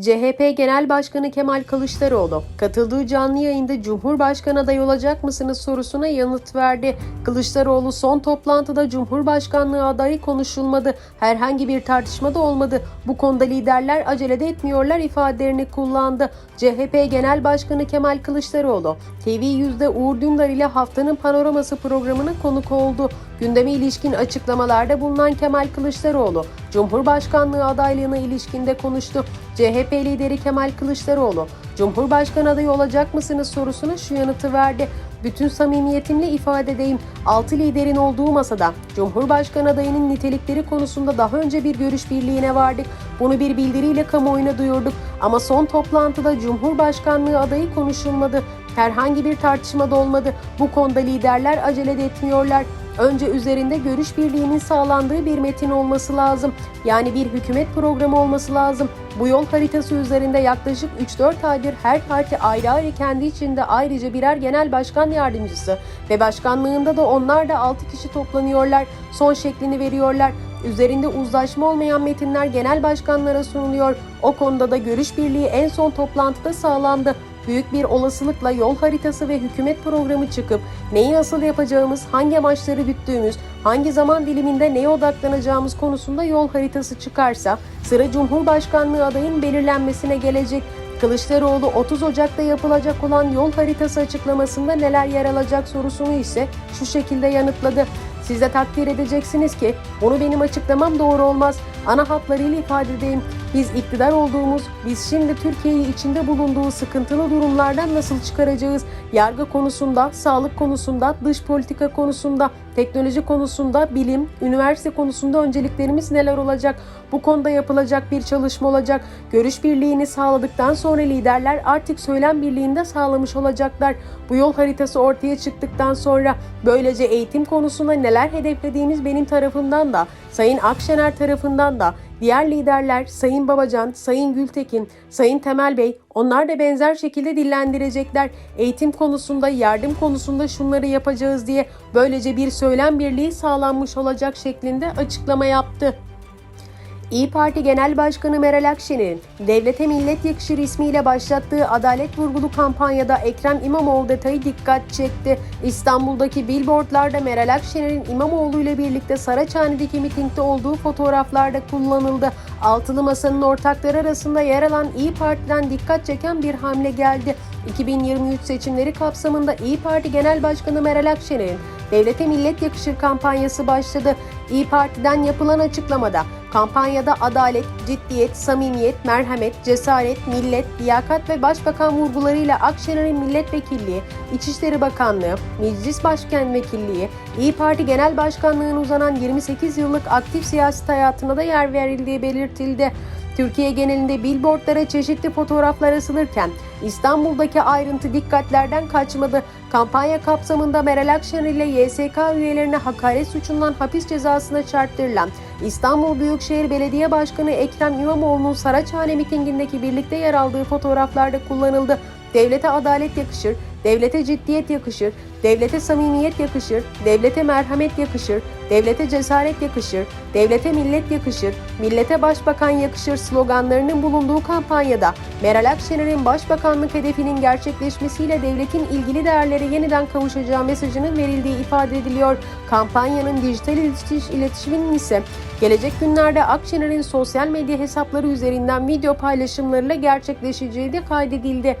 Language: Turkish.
CHP Genel Başkanı Kemal Kılıçdaroğlu katıldığı canlı yayında Cumhurbaşkanı adayı olacak mısınız sorusuna yanıt verdi. Kılıçdaroğlu son toplantıda Cumhurbaşkanlığı adayı konuşulmadı. Herhangi bir tartışma da olmadı. Bu konuda liderler acelede etmiyorlar ifadelerini kullandı. CHP Genel Başkanı Kemal Kılıçdaroğlu TV yüzde Uğur Dündar ile haftanın panoraması programına konuk oldu. Gündeme ilişkin açıklamalarda bulunan Kemal Kılıçdaroğlu, Cumhurbaşkanlığı adaylığına ilişkinde konuştu. CHP lideri Kemal Kılıçdaroğlu, Cumhurbaşkanı adayı olacak mısınız sorusuna şu yanıtı verdi. Bütün samimiyetimle ifade edeyim. 6 liderin olduğu masada Cumhurbaşkanı adayının nitelikleri konusunda daha önce bir görüş birliğine vardık. Bunu bir bildiriyle kamuoyuna duyurduk. Ama son toplantıda Cumhurbaşkanlığı adayı konuşulmadı. Herhangi bir tartışma da olmadı. Bu konuda liderler acele etmiyorlar. Önce üzerinde görüş birliğinin sağlandığı bir metin olması lazım. Yani bir hükümet programı olması lazım. Bu yol haritası üzerinde yaklaşık 3-4 aydır her parti ayrı ayrı kendi içinde ayrıca birer genel başkan yardımcısı ve başkanlığında da onlar da 6 kişi toplanıyorlar. Son şeklini veriyorlar. Üzerinde uzlaşma olmayan metinler genel başkanlara sunuluyor. O konuda da görüş birliği en son toplantıda sağlandı büyük bir olasılıkla yol haritası ve hükümet programı çıkıp neyi asıl yapacağımız, hangi amaçları güttüğümüz, hangi zaman diliminde neye odaklanacağımız konusunda yol haritası çıkarsa sıra Cumhurbaşkanlığı adayın belirlenmesine gelecek. Kılıçdaroğlu 30 Ocak'ta yapılacak olan yol haritası açıklamasında neler yer alacak sorusunu ise şu şekilde yanıtladı. Siz de takdir edeceksiniz ki bunu benim açıklamam doğru olmaz. Ana hatlarıyla ifade edeyim. Biz iktidar olduğumuz, biz şimdi Türkiye'yi içinde bulunduğu sıkıntılı durumlardan nasıl çıkaracağız? Yargı konusunda, sağlık konusunda, dış politika konusunda, teknoloji konusunda, bilim, üniversite konusunda önceliklerimiz neler olacak? Bu konuda yapılacak bir çalışma olacak. Görüş birliğini sağladıktan sonra liderler artık söylem birliğinde sağlamış olacaklar. Bu yol haritası ortaya çıktıktan sonra böylece eğitim konusunda neler hedeflediğimiz benim tarafımdan da, Sayın Akşener tarafından da Diğer liderler Sayın Babacan, Sayın Gültekin, Sayın Temel Bey onlar da benzer şekilde dillendirecekler. Eğitim konusunda, yardım konusunda şunları yapacağız diye böylece bir söylem birliği sağlanmış olacak şeklinde açıklama yaptı. İyi Parti Genel Başkanı Meral Akşener'in Devlete Millet Yakışır ismiyle başlattığı adalet vurgulu kampanyada Ekrem İmamoğlu detayı dikkat çekti. İstanbul'daki billboardlarda Meral Akşener'in İmamoğlu ile birlikte Saraçhane'deki mitingde olduğu fotoğraflarda kullanıldı. Altılı Masa'nın ortakları arasında yer alan İyi Parti'den dikkat çeken bir hamle geldi. 2023 seçimleri kapsamında İyi Parti Genel Başkanı Meral Akşener'in Devlete Millet Yakışır kampanyası başladı. İyi Parti'den yapılan açıklamada kampanyada adalet, ciddiyet, samimiyet, merhamet, cesaret, millet, liyakat ve başbakan vurgularıyla Akşener'in milletvekilliği, İçişleri Bakanlığı, Meclis Başkan Vekilliği, İyi Parti Genel Başkanlığı'na uzanan 28 yıllık aktif siyaset hayatına da yer verildiği belirtildi. Türkiye genelinde billboardlara çeşitli fotoğraflar asılırken İstanbul'daki ayrıntı dikkatlerden kaçmadı. Kampanya kapsamında Meral Akşener ile YSK üyelerine hakaret suçundan hapis cezasına çarptırılan İstanbul Büyükşehir Belediye Başkanı Ekrem İmamoğlu'nun Saraçhane mitingindeki birlikte yer aldığı fotoğraflarda kullanıldı. Devlete adalet yakışır, devlete ciddiyet yakışır, devlete samimiyet yakışır, devlete merhamet yakışır, devlete cesaret yakışır, devlete millet yakışır, millete başbakan yakışır sloganlarının bulunduğu kampanyada Meral Akşener'in başbakanlık hedefinin gerçekleşmesiyle devletin ilgili değerlere yeniden kavuşacağı mesajının verildiği ifade ediliyor. Kampanyanın dijital iletişiminin ise gelecek günlerde Akşener'in sosyal medya hesapları üzerinden video paylaşımlarıyla gerçekleşeceği de kaydedildi.